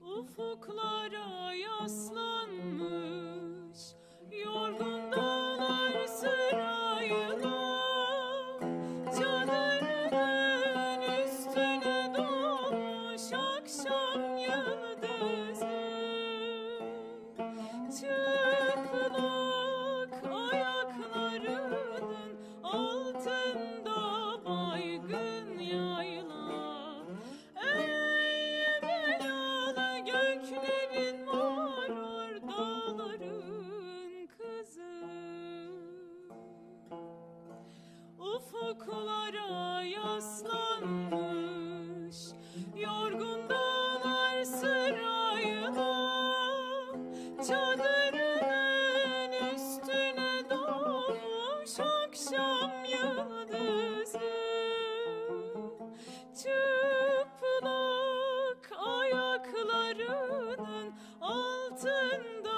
Ufuklara yaslan. oklara yaslanmış Yorgun dağlar sırayına Çadırının üstüne doğmuş akşam yıldızı. Çıplak ayaklarının altında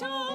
cho